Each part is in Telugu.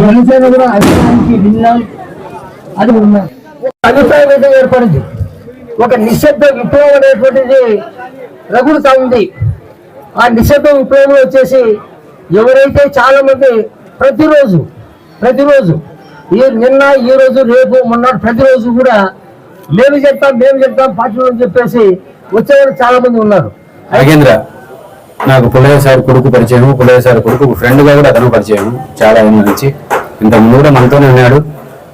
జనసేన కూడా అధికారానికి భిన్నం అది ఉన్నా ఒక అభిప్రాయం అయితే ఏర్పడింది ఒక నిశ్శబ్ద విప్లవం అనేటువంటిది రగులుతా ఉంది. ఆ నిశ్శబ్ద విప్లవం వచ్చేసి ఎవరైతే చాలా మంది ప్రతిరోజు ప్రతిరోజు ఈ నిన్న ఈ రోజు రేపు మొన్న ప్రతిరోజు కూడా మేము చెప్తాం మేము చెప్తాం పార్టీలో అని చెప్పేసి వచ్చేవారు చాలా మంది ఉన్నారు. నాగేంద్ర నాకు పుల్లయ్య సార్ కొడుకు పరిచయం పుల్లయ్య సార్ కొడుకు ఫ్రెండ్గా కూడా అతను పరిచయం చాలా ఏళ్ళ నుంచి. ఇంత ముందు కూడా మనతోనే ఉన్నాడు.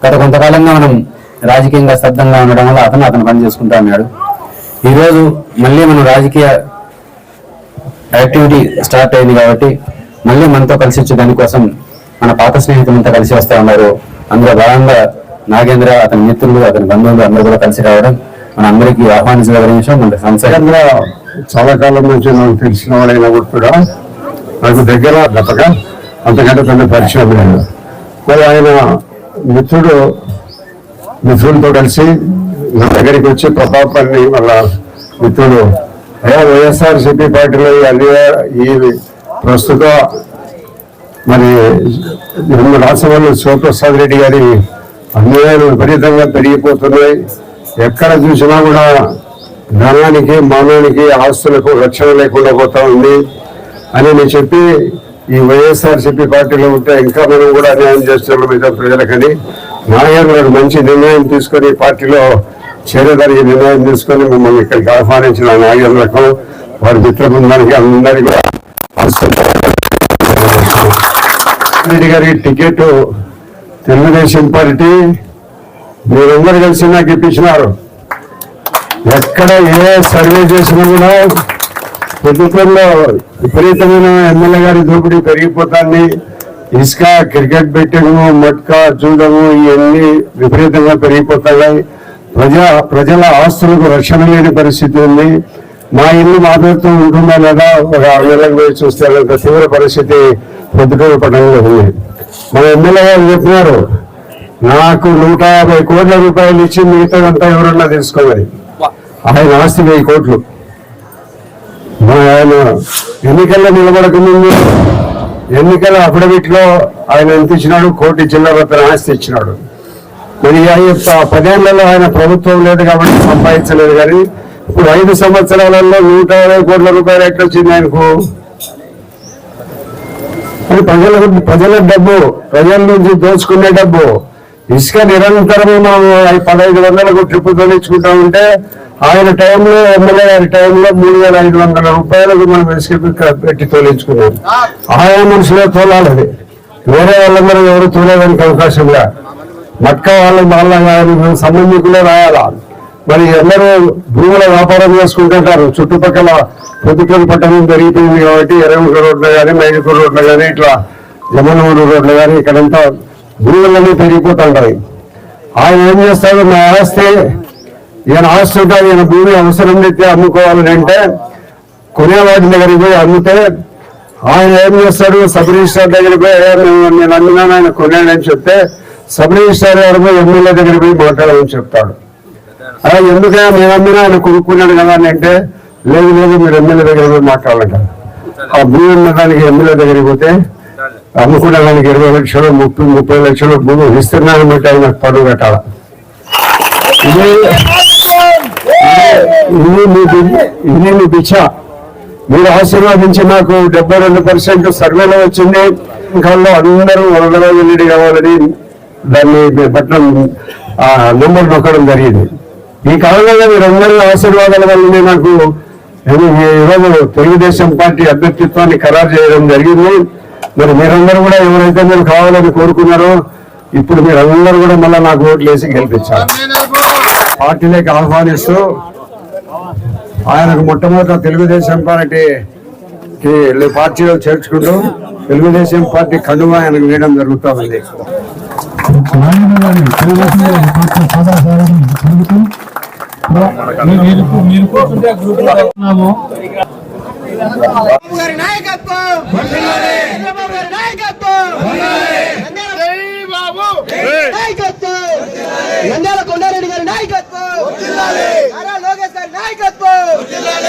గత కొంతకాలంగా మనం రాజకీయంగా స్తబ్దంగా ఉండడం వల్ల అతను అతను పని చేసుకుంటా ఉన్నాడు. ఈరోజు మళ్ళీ మనం రాజకీయ యాక్టివిటీ స్టార్ట్ అయింది కాబట్టి మళ్ళీ మనతో కలిసి వచ్చే దానికోసం మన పాత స్నేహితులంతా కలిసి వస్తూ ఉన్నారు. అందులో భాగంగా నాగేంద్ర అతని మిత్రులు అతని బంధువులు అందరూ కూడా కలిసి రావడం మన అందరికీ ఆహ్వానించగల విషయం మన సంస్థ చాలా కాలం నుంచి నాకు తెలిసిన వాడైనా కూడా నాకు దగ్గర గతగా అంతకంటే పెద్ద పరిచయం లేదు. మరి ఆయన మిత్రుడు మిత్రులతో కలిసి నా దగ్గరికి వచ్చి ప్రతాపాన్ని వాళ్ళ మిత్రుడు అయ్యా వైఎస్ఆర్సిపి పార్టీలో ఈ ఈ ప్రస్తుత మరి మన రాష్ట్రంలో శివప్రసాద్ రెడ్డి గారి అన్యాయాలు విపరీతంగా పెరిగిపోతున్నాయి. ఎక్కడ చూసినా కూడా ధనానికి మానవానికి ఆస్తులకు రక్షణ లేకుండా పోతా ఉంది అని నేను చెప్పి ఈ వైఎస్ఆర్ చెప్పి పార్టీలో ఉంటే ఇంకా మనం కూడా అన్యాయం చేస్తున్నాం మిగతా ప్రజలకని. నాగేంద్ర గారు మంచి నిర్ణయం తీసుకొని పార్టీలో చేరేదానికి నిర్ణయం తీసుకొని మిమ్మల్ని ఇక్కడికి ఆహ్వానించిన నాగేంద్రకు వారి మిత్ర బృందానికి అందరికీ కూడా రెడ్డి గారికి టికెట్ తెలుగుదేశం పార్టీ. మీరందరూ కలిసి నాకు ఇప్పించినారు. ఎక్కడ ఏ సర్వే చేసినా కూడా ప్రభుత్వంలో విపరీతమైన ఎమ్మెల్యే గారి దోపిడీ పెరిగిపోతాంది. ఇసుక క్రికెట్ బెట్టింగ్ మట్కా చూడము ఇవన్నీ విపరీతంగా పెరిగిపోతాయి. ప్రజా ప్రజల ఆస్తులకు రక్షణ లేని పరిస్థితి ఉంది. మా ఇల్లు మా పేరుతో ఉంటుందా లేదా ఒక ఆరు పోయి చూస్తే అంత తీవ్ర పరిస్థితి పొద్దుటూరు పట్టణంలో ఉంది. మన ఎమ్మెల్యే గారు చెప్పినారు నాకు నూట యాభై కోట్ల రూపాయలు ఇచ్చి మిగతాదంతా ఎవరన్నా తీసుకోమని ఆయన ఆస్తి వెయ్యి కోట్లు. మా ఆయన ఎన్నికల్లో నిలబడకముందు ఎన్నికల అఫిడవిట్లో ఆయన ఎంత ఇచ్చినాడు? కోటి చిల్లర తన ఆస్తి ఇచ్చినాడు. మరి ఆయన పదేళ్ళలో ఆయన ప్రభుత్వం లేదు కాబట్టి సంపాదించలేదు కానీ ఇప్పుడు ఐదు సంవత్సరాలలో నూట యాభై కోట్ల రూపాయలు ఎట్లా వచ్చింది ఆయనకు ప్రజల ప్రజల డబ్బు ప్రజల నుంచి దోచుకునే డబ్బు ఇసుక నిరంతరం మనం పదహైదు వందలకు ట్రిప్ తొలగించుకుంటా ఉంటే ఆయన టైంలో ఎమ్మెల్యే గారి టైంలో మూడు వేల ఐదు వందల రూపాయలకు మనం ఇసుక పెట్టి తొలగించుకున్నాం. ఆయా మనుషులే తోలాలి అది. వేరే వాళ్ళందరూ ఎవరు తోలేదానికి అవకాశం లే. మట్కా వాళ్ళ వాళ్ళ సంబంధికులే రాయాలా? మరి అందరూ భూముల వ్యాపారం చేసుకుంటుంటారు. చుట్టుపక్కల పొద్దుటూరు పట్టణం పెరిగిపోయింది కాబట్టి ఎరముక రోడ్లు కానీ మైదుకూరు రోడ్లు కానీ ఇట్లా జమనూరు రోడ్లు కానీ ఇక్కడంతా భూములన్నీ పెరిగిపోతుంటాయి. ఆయన ఏం చేస్తాడు? నా ఆస్తి ఈయన ఆస్తి ఉంటే ఈయన భూమి అవసరం అయితే అమ్ముకోవాలని అంటే కొనేవాడి దగ్గరికి పోయి అమ్మితే ఆయన ఏం చేస్తాడు? సబ్ రిజిస్టార్ దగ్గరికి పోయి నేను- అమ్మినాను ఆయన కొన్నాడని చెప్తే సబ్ రిజిస్టార్ గారు పోయి ఎమ్మెల్యే దగ్గరికి పోయి మాట్లాడమని చెప్తాడు. అలా ఎందుకైనా మేము అమ్మినా ఆయన కొనుక్కున్నాడు కదా అని అంటే లేదు లేదు మీరు ఎమ్మెల్యే దగ్గరికి పోయి మాట్లాడాలంట ఆ భూమి అమ్మడానికి ఎమ్మెల్యే దగ్గరికి పోతే అమ్ముకున్న దానికి ఇరవై లక్షలు ముప్పై ముప్పై లక్షలు భూమి విస్తీర్ణాన్ని బట్టి ఆయన పన్ను కట్టాల. ఇది మీ ఇది పిచ్చ మీరు ఆశీర్వాదించి నాకు డెబ్బై రెండు పర్సెంట్ సర్వేలో వచ్చింది. కాలంలో అందరూ వరదలో ఎల్లుడి కావాలని దాన్ని పట్టణం నెంబర్ నొక్కడం జరిగింది. ఈ కాలంలో మీరందరూ ఆశీర్వాదాల వల్లనే నాకు ఈరోజు తెలుగుదేశం పార్టీ అభ్యర్థిత్వాన్ని ఖరారు చేయడం జరిగింది. మరి మీరందరూ కూడా ఎవరైతే మీరు కావాలని కోరుకున్నారో ఇప్పుడు మీరందరూ కూడా మళ్ళీ నాకు ఓట్లు వేసి గెలిపించారు పార్టీలోకి ఆహ్వానిస్తూ ఆయనకు మొట్టమొదట తెలుగుదేశం పార్టీ పార్టీలో చేర్చుకుంటూ తెలుగుదేశం పార్టీ కండువా ఆయనకు వేయడం జరుగుతూ ఉంది. నారాయణ గారి తెలుగుదేశంలో పాత్ర సదాచారాన్ని జరుగుతూ మీరు మీరు కూర్చుంటే గ్రూప్లో ఉన్నాము చంద్రబాబు గారి నాయకత్వం చంద్రబాబు గారి నాయకత్వం నాయకత్వం నంద్యాల కొండారెడ్డి గారి నాయకత్వం నారా లోకేష్ గారి నాయకత్వం!